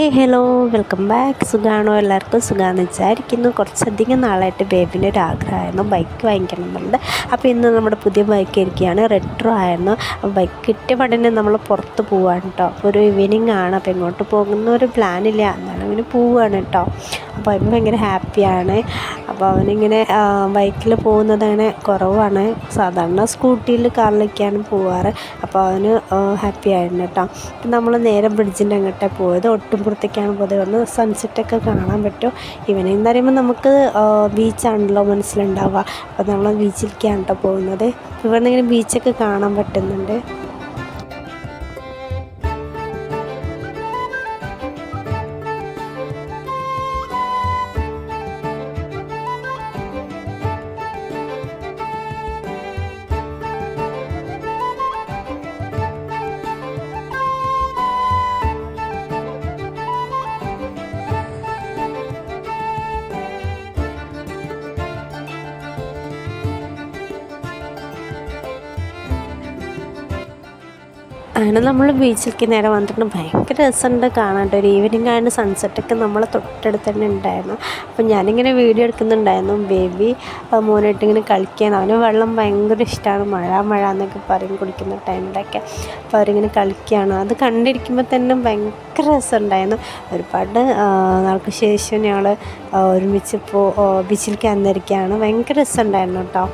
ഏ hello welcome back. സുഖമാണോ എല്ലാവർക്കും സുഖമാണെന്ന് വിചാരിക്കുന്നു. കുറച്ചധികം നാളായിട്ട് ബേബിന്റെ ഒരു ആഗ്രഹമായിരുന്നു. ബൈക്ക് വാങ്ങിക്കണം എന്നുണ്ട് അപ്പോൾ ഇന്ന് നമ്മുടെ പുതിയ ബൈക്ക് ഇരിക്കുകയാണ്. റെട്രോ ആയിരുന്നു. ബൈക്ക് കിട്ടിയ പടനെ നമ്മൾ പുറത്ത് പോവാണ് കേട്ടോ. ഒരു ഈവനിങ് ആണ്. അപ്പോൾ ഇങ്ങോട്ട് പോകുന്ന ഒരു പ്ലാനില്ല എന്നാലും ഇങ്ങനെ പോവുകയാണ് കേട്ടോ. അപ്പോൾ ഭയങ്കര ഹാപ്പിയാണ് അപ്പോൾ അവനിങ്ങനെ ബൈക്കിൽ പോകുന്നതാണ് കുറവാണ്. സാധാരണ സ്കൂട്ടിയിൽ കാറിലൊക്കെയാണ് പോവാറ്. അപ്പോൾ അവന് ഹാപ്പി ആയിരുന്നു കേട്ടോ. നമ്മൾ നേരെ ബ്രിഡ്ജിന്റെ അങ്ങോട്ടേ പോയത്. ഒട്ടുംപുറത്തേക്കാണ് പോയത്. വന്ന് സൺസെറ്റൊക്കെ കാണാൻ പറ്റും. ഇവനെന്ന് പറയുമ്പോൾ നമുക്ക് ബീച്ചാണല്ലോ മനസ്സിലുണ്ടാവുക. അപ്പോൾ നമ്മൾ ബീച്ചിലേക്കാണ് കേട്ടോ പോകുന്നത്. ഇവിടെ ഇങ്ങനെ ബീച്ചൊക്കെ കാണാൻ പറ്റുന്നുണ്ട്. അങ്ങനെ നമ്മൾ ബീച്ചിലേക്ക് നേരെ വന്നിട്ടുണ്ട്. ഭയങ്കര രസമുണ്ട് കാണാണ്ട്. ഒരു ഈവനിങ് ആയതുകൊണ്ട് സൺസെറ്റൊക്കെ നമ്മളെ തൊട്ടടുത്ത് തന്നെ ഉണ്ടായിരുന്നു. അപ്പം ഞാനിങ്ങനെ വീഡിയോ എടുക്കുന്നുണ്ടായിരുന്നു. ബേബി മോനായിട്ട് ഇങ്ങനെ കളിക്കാൻ അവന് വെള്ളം ഭയങ്കര ഇഷ്ടമാണ് മഴ മഴ എന്നൊക്കെ പറയും കുടിക്കുന്ന ടൈമിലൊക്കെ അപ്പോൾ അവരിങ്ങനെ കളിക്കുകയാണ് അത് കണ്ടിരിക്കുമ്പോൾ തന്നെ ഭയങ്കര രസമുണ്ടായിരുന്നു. ഒരുപാട് നാൾക്ക് ശേഷം ഞങ്ങൾ ഒരുമിച്ച് ഇപ്പോൾ ബീച്ചിലേക്ക് വന്നിരിക്കുകയാണ്. ഭയങ്കര രസമുണ്ടായിരുന്നു കേട്ടോ.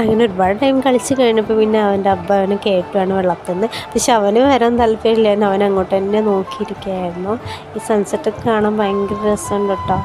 അങ്ങനെ ഒരുപാട് ടൈം കളിച്ച് കഴിഞ്ഞപ്പോൾ പിന്നെ അവന്റെ അബ്ബ അവനെ കേട്ടുവാണ് വെള്ളത്തിൽ നിന്ന് പക്ഷെ അവന് വരാൻ താല്പര്യമില്ലായിരുന്നു. അവൻ അങ്ങോട്ട് തന്നെ നോക്കിയിരിക്കുകയായിരുന്നു. ഈ സൺസെറ്റൊക്കെ കാണാൻ ഭയങ്കര രസമുണ്ട് കേട്ടോ.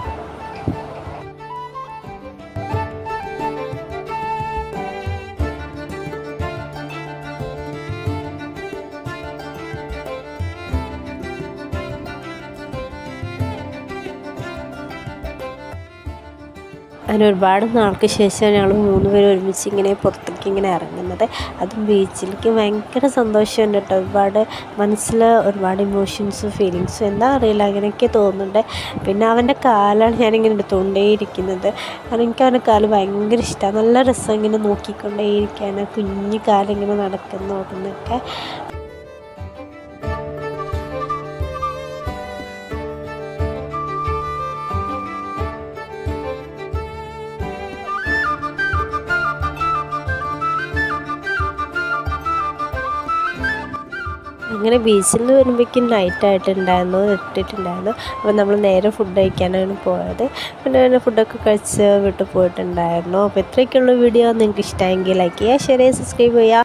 അങ്ങനെ ഒരുപാട് നാൾക്ക് ശേഷം ഞങ്ങൾ മൂന്ന് പേരും ഒരുമിച്ച് ഇങ്ങനെ പുറത്തേക്ക് ഇങ്ങനെ ഇറങ്ങുന്നത്. അതും ബീച്ചിലേക്ക് ഭയങ്കര സന്തോഷമുണ്ട് കേട്ടോ. ഒരുപാട് മനസ്സിൽ ഒരുപാട് ഇമോഷൻസും ഫീലിങ്സും എന്താ അറിയില്ല അങ്ങനെയൊക്കെ തോന്നുന്നുണ്ട്. പിന്നെ അവന്റെ കാലാണ് ഞാനിങ്ങനെ എടുത്തുകൊണ്ടേയിരിക്കുന്നത്. കാരണം എനിക്ക് അവന്റെ കാൽ ഭയങ്കര ഇഷ്ടമാണ് നല്ല രസം ഇങ്ങനെ നോക്കിക്കൊണ്ടേയിരിക്കാൻ കുഞ്ഞു കാലിങ്ങനെ നടക്കുന്ന ഓടുന്നൊക്കെ അങ്ങനെ ബീച്ചിൽ നിന്ന് വരുമ്പോഴേക്കും നൈറ്റ് ആയിട്ടുണ്ടായിരുന്നു ഇട്ടിട്ടുണ്ടായിരുന്നു. അപ്പോൾ നമ്മൾ നേരെ ഫുഡ് കഴിക്കാനാണ് പോയത്. പിന്നെ പിന്നെ ഫുഡൊക്കെ കഴിച്ച് വിട്ടു പോയിട്ടുണ്ടായിരുന്നു. അപ്പോൾ ഇത്രയൊക്കെയുള്ള വീഡിയോ നിങ്ങൾക്ക് ഇഷ്ടമെങ്കിൽ ലൈക്ക് ചെയ്യുക ഷെയർ ചെയ്യുക സബ്സ്ക്രൈബ് ചെയ്യുക.